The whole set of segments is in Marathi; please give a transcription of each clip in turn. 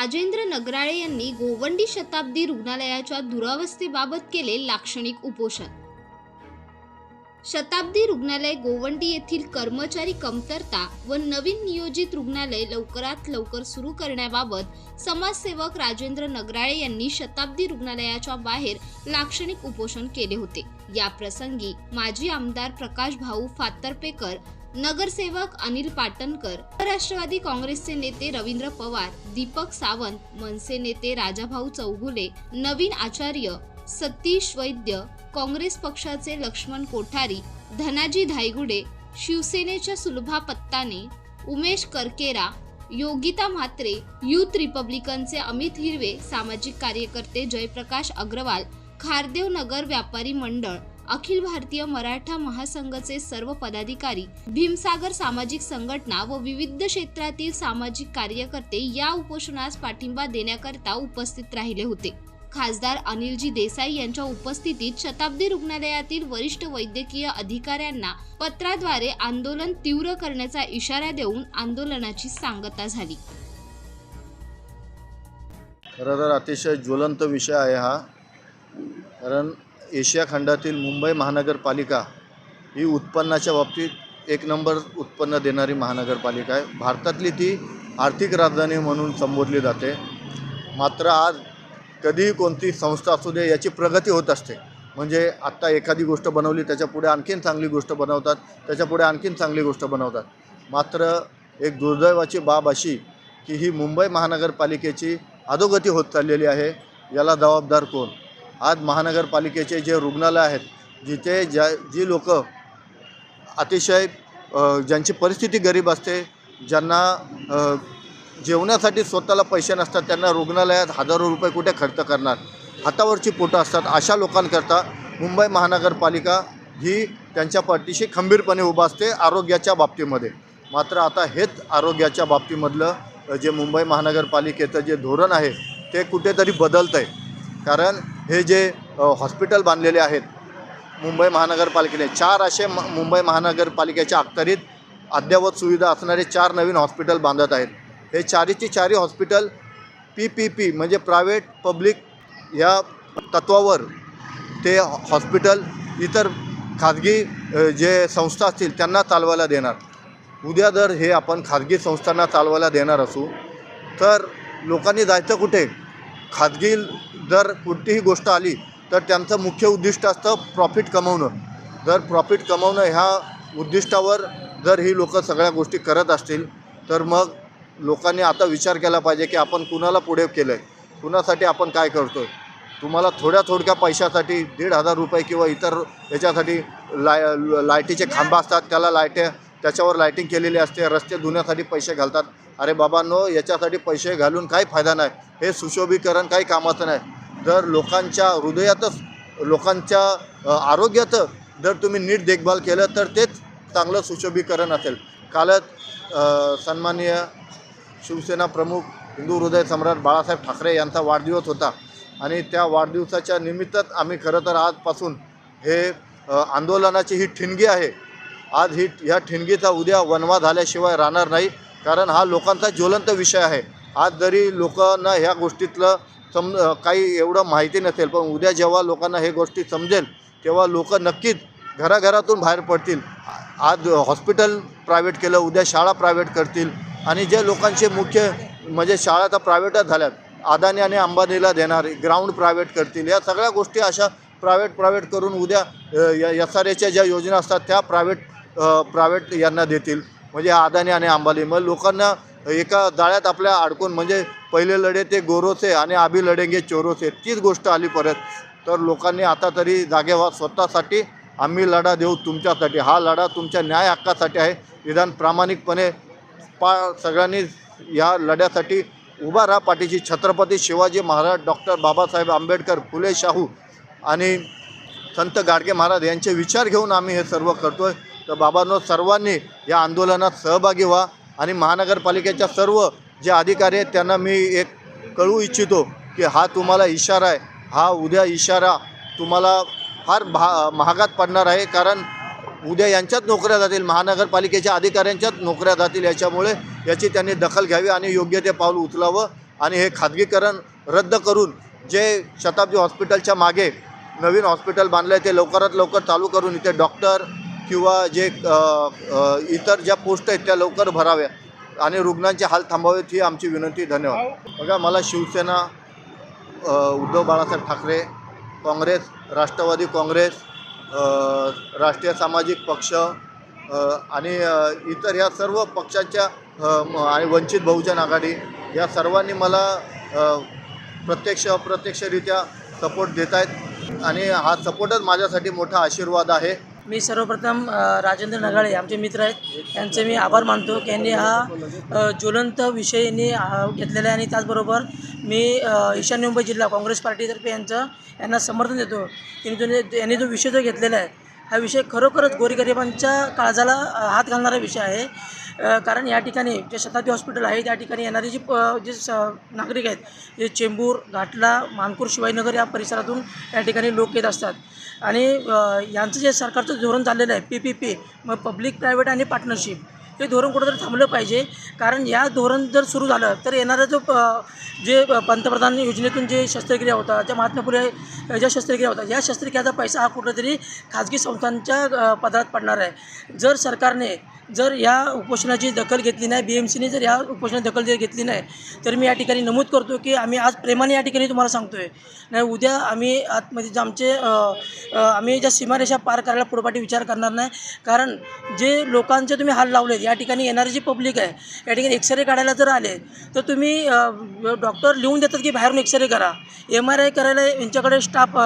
राजेंद्र नगराळे यांनी गोवंडी शताब्दी रुग्णालयाच्या दुरावस्थेबाबत केले लाक्षणिक उपोषण. शताब्दी रुग्णालय गोवंडी येथील कर्मचारी कमतरता व नवीन नियोजित रुग्णालय लवकरात लवकर सुरू करण्याबाबत समाजसेवक राजेंद्र नगराळे यांनी शताब्दी रुग्णालयाच्या बाहेर लाक्षणिक उपोषण केले होते. या प्रसंगी माजी आमदार प्रकाश भाऊ फातर्पेकर नगरसेवक अनिल पाटणकर राष्ट्रवादी काँग्रेसचे नेते रवींद्र पवार दीपक सावंत मनसे नेते राजाभाऊ चौगुले नवीन आचार्य सतीश वैद्य काँग्रेस पक्षाचे लक्ष्मण कोठारी धनाजी धायगुडे शिवसेनेच्या सुलभा पत्ताने उमेश करकेरा योगिता म्हात्रे युथ रिपब्लिकनचे अमित हिरवे सामाजिक कार्यकर्ते जयप्रकाश अग्रवाल खारदेव नगर व्यापारी मंडळ अखिल भारतीय मराठा महासंघचे सर्व पदाधिकारी भीमसागर सामाजिक संघटना व विविध क्षेत्रातील सामाजिक कार्यकर्ते या उपोषणास पाठिंबा देण्याकरता उपस्थित राहिले होते. खासदार अनिलजी देसाई यांच्या उपस्थितीत शताब्दी रुग्णालयातील वरिष्ठ वैद्यकीय अधिकाऱ्यांना पत्राद्वारे आंदोलन तीव्र करण्याचा इशारा देऊन आंदोलनाची सांगता झाली. खरं तर अतिशय ज्वलंत विषय आहे हा. कारण एशिया खंडातील मुंबई महानगरपालिका ही उत्पन्नाच्या बाबतीत एक नंबर उत्पन्न देणारी महानगरपालिका आहे. भारतातली ती आर्थिक राजधानी म्हणून संबोधली जाते. मात्र आज कधीही कोणती संस्था असू दे याची प्रगती होत असते. म्हणजे आत्ता एखादी गोष्ट बनवली त्याच्यापुढे आणखीन चांगली गोष्ट बनवतात त्याच्यापुढे आणखीन चांगली गोष्ट बनवतात. मात्र एक दुर्दैवाची बाब अशी की ही मुंबई महानगरपालिकेची अधोगती होत चाललेली आहे. याला जबाबदार कोण? आज महानगरपालिकेचे जे रुग्णालय आहेत जिथे ज्या जी लोक अतिशय ज्यांची परिस्थिती गरीब असते ज्यांना जेवणासाठी स्वतःला पैसे नसतात त्यांना रुग्णालयात हजारो रुपये कुठे खर्च करणार? हातावरची पोटं असतात अशा लोकांकरता मुंबई महानगरपालिका ही त्यांच्या पाठीशी खंबीरपणे उभा असते आरोग्याच्या बाबतीमध्ये. मात्र आता हेच आरोग्याच्या बाबतीमधलं जे मुंबई महानगरपालिकेचं जे धोरण आहे ते कुठेतरी बदलतं आहे कारण हे जे हॉस्पिटल बांधलेले आहेत मुंबई महानगरपालिकेने चार असे म मुंबई महानगरपालिकेच्या अखत्यारीत अद्ययावत सुविधा असणारे चार नवीन हॉस्पिटल बांधत आहेत. हे चारीची चारी हॉस्पिटल पी पी पी म्हणजे प्रायव्हेट पब्लिक या तत्वावर ते हॉस्पिटल इतर खाजगी जे संस्था असतील त्यांना चालवायला देणार. उद्या जर हे आपण खाजगी संस्थांना चालवायला देणार असू तर लोकांनी जायचं कुठे? खाजगी जर कोणतीही गोष्ट आली तर त्यांचं मुख्य उद्दिष्ट असतं प्रॉफिट कमवणं. जर प्रॉफिट कमवणं ह्या उद्दिष्टावर जर ही लोकं सगळ्या गोष्टी करत असतील तर मग लोकांनी आता विचार केला पाहिजे की आपण कुणाला पुढे केलं आहे कुणासाठी आपण काय करतो आहे तुम्हाला थोड्या थोडक्या पैशासाठी दीड हजार रुपये किंवा इतर याच्यासाठी लाय लाईटीचे खांब असतात त्याला लायटे त्याच्यावर लायटिंग केलेली असते रस्ते धुण्यासाठी पैसे घालतात. अरे बाबांनो याच्यासाठी पैसे घालून काही फायदा नाही. हे सुशोभीकरण काही कामाचं नाही. जर लोकांच्या हृदयातच लोकांच्या आरोग्यात आरोग्याचं जर तुम्ही नीट देखभाल केलं तर तेच चांगलं सुशोभीकरण असेल. कालच सन्माननीय शिवसेना प्रमुख हिंदू हृदय सम्राट बाळासाहेब ठाकरे यांचा वाढदिवस होता. आणि त्या वाढदिवसाच्या निमित्तच आम्ही खरं तर आजपासून हे आंदोलनाची ही ठिणगी आहे. आज ही ह्या ठिणगीचा उद्या वनवा झाल्याशिवाय राहणार नाही कारण हा लोकांचा ज्वलंत विषय आहे. आज जरी लोकांना ह्या गोष्टीतलं सम काही एवढं माहिती नसेल पण उद्या जेव्हा लोकांना हे गोष्टी समजेल तेव्हा लोक नक्कीच घराघरातून बाहेर पडतील. आज हॉस्पिटल प्रायव्हेट केलं उद्या शाळा प्रायव्हेट करतील. आणि जे लोकांचे मुख्य म्हणजे शाळा तर प्रायव्हेटच झाल्यात. अदानी आणि अंबानीला देणार ग्राउंड प्रायव्हेट करतील. या सगळ्या गोष्टी अशा प्रायव्हेट प्रायव्हेट करून उद्या एस आर एच्या ज्या योजना असतात त्या प्रायव्हेट प्रायव्हेट यांना देतील. म्हणजे अदानी आणि अंबानी. मग लोकांना एका जाळ्यात आपल्या अडकून म्हणजे पहिले लढे ते गोरोचे आणि आभी लढेंगे चोरोचे तीच गोष्ट आली परत. तर लोकांनी आता तरी जागे व्हा स्वतःसाठी आम्ही लढा देऊ तुमच्यासाठी. हा लढा तुमच्या न्याय हक्कासाठी आहे. निदान प्रामाणिकपणे पा सगळ्यांनी या लढ्यासाठी उभा राहा. पाठीशी छत्रपती शिवाजी महाराज डॉक्टर बाबासाहेब आंबेडकर फुले शाहू आणि संत गाडगे महाराज यांचे विचार घेऊन आम्ही हे सर्व करतो आहे तर बाबांनो सर्वांनी या आंदोलनात सहभागी व्हा आणि महानगरपालिकेच्या सर्व जे अधिकारी आहेत त्यांना मी एक कळू इच्छितो की हा तुम्हाला इशारा आहे. हा उद्या इशारा तुम्हाला फार भा महागात पडणार आहे. कारण उद्या यांच्याच नोकऱ्या जातील महानगरपालिकेच्या अधिकाऱ्यांच्याच नोकऱ्या जातील. याच्यामुळे याची त्यांनी दखल घ्यावी आणि योग्य ते पाऊल उचलावं आणि हे खाजगीकरण रद्द करून जे शताब्दी हॉस्पिटलच्या मागे नवीन हॉस्पिटल बांधलं आहे ते लवकरात लवकर चालू करून इथे डॉक्टर किंवा जे इतर ज्या पोस्ट आहेत त्या लवकर भराव्या. आणि रुग्णांचे हाल थांबावेत ही आमची विनंती धन्यवाद. बघा मला शिवसेना उद्धव बाळासाहेब ठाकरे काँग्रेस राष्ट्रवादी काँग्रेस राष्ट्रीय सामाजिक पक्ष आणि इतर या सर्व पक्षांच्या आणि वंचित बहुजन आघाडी या सर्वांनी मला प्रत्यक्ष अप्रत्यक्षरित्या सपोर्ट देत आहेत आणि हा सपोर्टच माझ्यासाठी मोठा आशीर्वाद आहे. मी सर्वप्रथम राजेंद्र नगाळे आमचे मित्र आहेत. त्यांचे मी आभार मानतो की यांनी हा ज्वलंत विषय यांनी घेतलेला आहे आणि त्याचबरोबर मी ईशान्य मुंबई जिल्हा काँग्रेस पार्टीतर्फे यांचं यांना समर्थन देतो की जो यांनी जो विषय जो घेतलेला आहे हा विषय खरोखरच गोरगरिबांच्या काळजाला हात घालणारा विषय आहे. कारण या ठिकाणी जे शताब्दी हॉस्पिटल आहे त्या ठिकाणी येणारे जी प- जे स नागरिक आहेत जे चेंबूर घाटला मानपूर शिवाजीनगर या परिसरातून या ठिकाणी लोक येत असतात. आणि यांचं जे सरकारचं धोरण चाललेलं आहे पी पी पी मग पब्लिक प्रायव्हेट आणि पार्टनरशिप हे धोरण कुठंतरी थांबलं पाहिजे. कारण या धोरण जर सुरू झालं तर येणारा जो जे पंतप्रधान योजनेतून जे शस्त्रक्रिया होतात ज्या महात्मा फुले ज्या शस्त्रक्रिया होतात या शस्त्रक्रियाचा पैसा हा कुठंतरी खाजगी संस्थांच्या पदरात पडणार आहे. जर सरकारने जर या उपोषणाची दखल घेतली नाही बी एम सीने जर या उपोषणाची दखल जर घेतली नाही तर मी या ठिकाणी नमूद करतो की आम्ही आज प्रेमाने या ठिकाणी तुम्हाला सांगतो आहे नाही उद्या आम्ही आतमध्ये जे आमचे आम्ही ज्या सीमारेषा पार करायला पुढपाठी विचार करणार नाही कारण जे लोकांचे तुम्ही हाल लावलेत या ठिकाणी येणारी जी पब्लिक आहे. या ठिकाणी एक्सरे काढायला जर आले तर तुम्ही डॉक्टर लिहून देतात की बाहेरून एक्सरे करा. एम आर आय करायला यांच्याकडे स्टाफ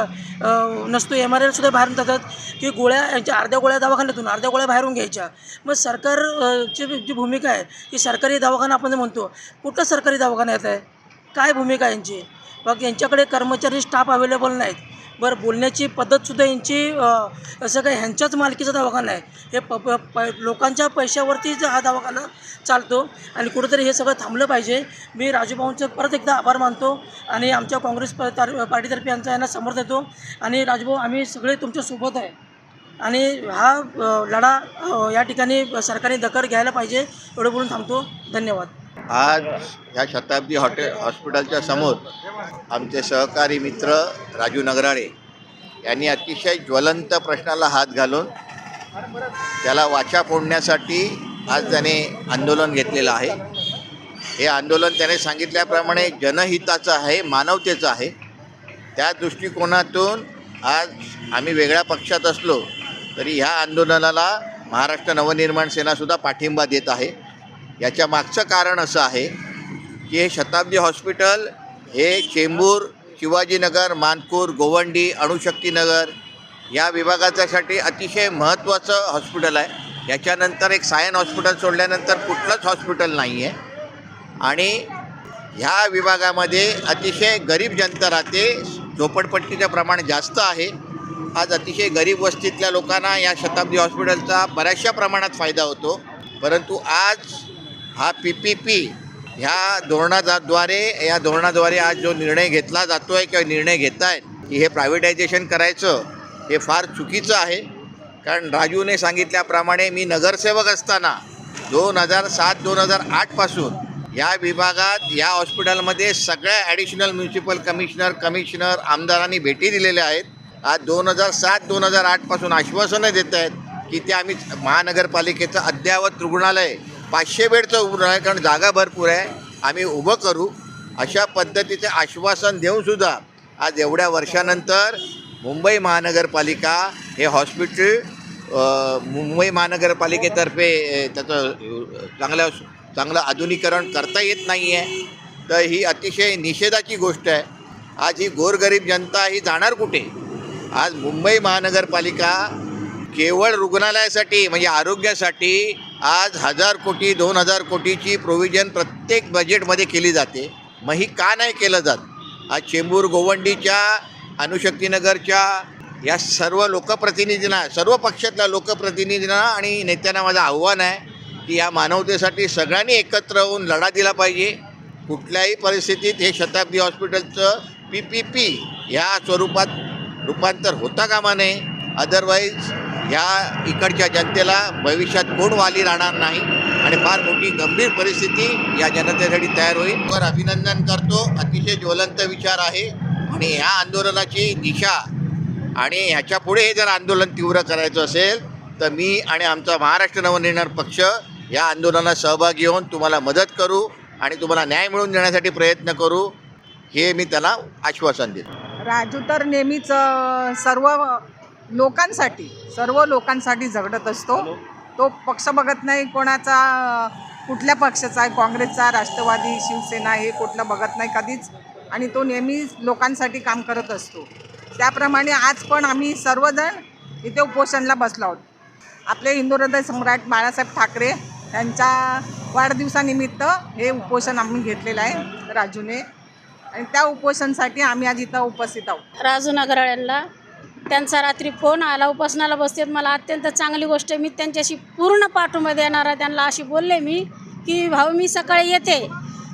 नसतो. एम आर आयसुद्धा बाहेरून जातात की गोळ्या यांच्या अर्ध्या गोळ्या दवाखान्यातून अर्ध्या गोळ्या बाहेरून घ्यायच्या. मग सरकार ची जी भूमिका आहे की सरकारी दवाखाना आपण म्हणतो कुठं सरकारी दवाखाना येत आहे? काय भूमिका यांची? मग यांच्याकडे कर्मचारी स्टाफ अवेलेबल नाहीत. बरं बोलण्याची पद्धतसुद्धा यांची असं काय ह्यांच्याच मालकीचा दवाखाना आहे हे प प प लोकांच्या पैशावरतीच हा दवाखाना चालतो आणि कुठंतरी हे सगळं थांबलं पाहिजे. मी राजूभाऊंचं परत एकदा आभार मानतो आणि आमच्या काँग्रेस प तार- पार्टीतर्फे यांचा यांना समर्थ देतो. आणि राजूभाऊ आम्ही सगळे तुमच्यासोबत आहे. आणि हा लढा या ठिकाणी सरकारने दखल घ्यायला पाहिजे एवढं बोलून थांबतो. धन्यवाद. आज ह्या शताब्दी हॉटेल हॉस्पिटलच्या समोर आमचे सहकारी मित्र राजू नगराळे यांनी अतिशय ज्वलंत प्रश्नाला हात घालून त्याला वाचा फोडण्यासाठी आज त्याने आंदोलन घेतलेलं आहे. हे आंदोलन त्याने सांगितल्याप्रमाणे जनहिताचं आहे मानवतेचं आहे. त्या दृष्टिकोनातून आज आम्ही वेगळ्या पक्षात असलो तरी ह्या आंदोलनाला महाराष्ट्र नवनिर्माण सेनासुद्धा पाठिंबा देत आहे. याच्या मागचं कारण असं आहे की हे शताब्दी हॉस्पिटल हे चेंबूर शिवाजीनगर मानकूर गोवंडी अणुशक्तीनगर या विभागाच्यासाठी अतिशय महत्त्वाचं हॉस्पिटल आहे. याच्यानंतर एक सायन हॉस्पिटल सोडल्यानंतर कुठलंच हॉस्पिटल नाही आहे आणि ह्या विभागामध्ये अतिशय गरीब जनता राहते. झोपडपट्टीचं प्रमाण जास्त आहे. आज अतिशय गरीब वस्तीतल्या लोकांना या शताब्दी हॉस्पिटलचा बऱ्याचशा प्रमाणात फायदा होतो. परंतु आज हा पी पी पी ह्या धोरणाद्वारे या धोरणाद्वारे आज जो निर्णय घेतला जातो आहे किंवा निर्णय घेत आहेत की हे प्रायव्हेटायझेशन करायचं हे फार चुकीचं आहे. कारण राजूने सांगितल्याप्रमाणे मी नगरसेवक असताना दोन हजार सात दोन हजार आठपासून या विभागात या हॉस्पिटलमध्ये सगळ्या ॲडिशनल म्युन्सिपल कमिशनर कमिशनर आमदारांनी भेटी दिलेल्या आहेत. आज दोन हजार सात दोन हजार आठपासून आश्वासनं देत आहेत की ते आम्ही महानगरपालिकेचं अद्ययावत रुग्णालय पाचशे बेडचं आहे कारण जागा भरपूर आहे. आम्ही उभं करू. अशा पद्धतीचे आश्वासन देऊनसुद्धा आज एवढ्या वर्षानंतर मुंबई महानगरपालिका हे हॉस्पिटल मुंबई महानगरपालिकेतर्फे त्याचं चांगलं चांगलं आधुनिकरण करता येत नाही आहे तर ही अतिशय निषेधाची गोष्ट आहे. आज ही गोरगरीब जनता ही जाणार कुठे? आज मुंबई महानगरपालिका केवळ रुग्णालयासाठी म्हणजे आरोग्यासाठी आज हजार कोटी दोन हजार कोटीची प्रोव्हिजन प्रत्येक बजेटमध्ये केली जाते. मग ही का नाही केलं जात? आज चेंबूर गोवंडीच्या अनुशक्तीनगरच्या या सर्व लोकप्रतिनिधींना सर्व पक्षातल्या लोकप्रतिनिधींना आणि नेत्यांना माझं आव्हान आहे की या मानवतेसाठी सगळ्यांनी एकत्र होऊन लढा दिला पाहिजे. कुठल्याही परिस्थितीत हे शताब्दी हॉस्पिटलचं पी पी पी ह्या स्वरूपात रूपांतर होता कामा नये. अदरवाईज ह्या इकडच्या जनतेला भविष्यात कोण वाली राहणार नाही आणि फार मोठी गंभीर परिस्थिती या जनतेसाठी तयार होईल. तर अभिनंदन करतो. अतिशय ज्वलंत विचार आहे आणि ह्या आंदोलनाची दिशा आणि ह्याच्या पुढे जर आंदोलन तीव्र करायचं असेल तर मी आणि आमचा महाराष्ट्र नवनिर्माण पक्ष या आंदोलनात सहभागी होऊन तुम्हाला मदत करू आणि तुम्हाला न्याय मिळवून देण्यासाठी प्रयत्न करू हे मी त्याला आश्वासन देतो. राजू तर नेहमीच सर्व लोकांसाठी सर्व लोकांसाठी झगडत असतो. तो पक्ष बघत नाही कोणाचा कुठल्या पक्षाचा आहे काँग्रेसचा राष्ट्रवादी शिवसेना हे कुठलं बघत नाही कधीच. आणि तो नेहमी लोकांसाठी काम करत असतो. त्याप्रमाणे आज पण आम्ही सर्वजण इथे उपोषणला बसलो आहोत. आपले हिंदू हृदय सम्राट बाळासाहेब ठाकरे यांच्या वाढदिवसानिमित्त हे उपोषण आम्ही घेतलेलं आहे राजूने. आणि त्या उपोषणसाठी आम्ही आज इथं उपस्थित आहोत. राजू नगराळ्यांना त्यांचा रात्री फोन आला उपासनाला बसतेत. मला अत्यंत चांगली गोष्ट आहे. मी त्यांच्याशी पूर्ण पाठिंबा देणार आहे. त्यांना अशी बोलले मी की भाऊ मी सकाळी येते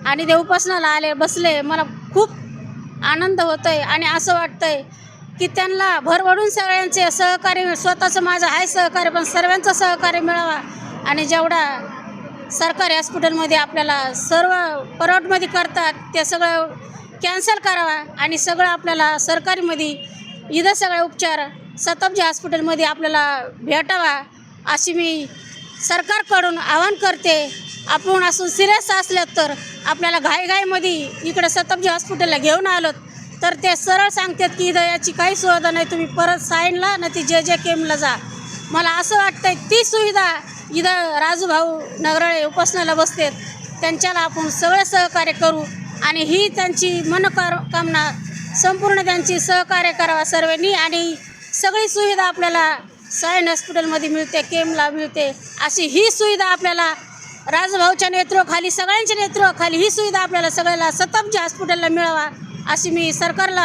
आणि ते उपासनाला आले बसले. मला खूप आनंद होतो आहे आणि असं वाटतं आहे की त्यांना भरवडून सगळ्यांचे सहकार्य स्वतःचं माझं आहे सहकार्य पण सर्वांचं सहकार्य मिळावा आणि जेवढा सरकारी हॉस्पिटलमध्ये आपल्याला सर्व परवडमध्ये करतात ते सगळं कॅन्सल करावा आणि सगळं आपल्याला सरकारीमध्ये इथं सगळे उपचार शताब्दी हॉस्पिटलमध्ये आपल्याला भेटावा अशी मी सरकारकडून आवाहन करते. आपण असून सिरियस असल्यात तर आपल्याला घाईघाईमध्ये इकडं शताब्दी हॉस्पिटलला घेऊन आलो तर ते सरळ सांगतात की इथं याची काही सुविधा नाही तुम्ही परत साईनला ना ती जे जे केमला जा. मला असं वाटतंय ती सुविधा इथं राजूभाऊ नगराळे उपासनाला बसतात त्यांच्याला आपण सगळं सहकार्य करू आणि ही त्यांची मनोकार कामना संपूर्ण त्यांची सहकार्य करावा सर्वांनी आणि सगळी सुविधा आपल्याला सायन हॉस्पिटलमध्ये मिळते केमला मिळते. अशी ही सुविधा आपल्याला राजभाऊच्या नेतृत्वाखाली सगळ्यांच्या नेतृत्वाखाली ही सुविधा आपल्याला सगळ्याला शताब्दी हॉस्पिटलला मिळावा अशी मी सरकारला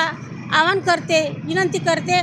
आवाहन करते विनंती करते.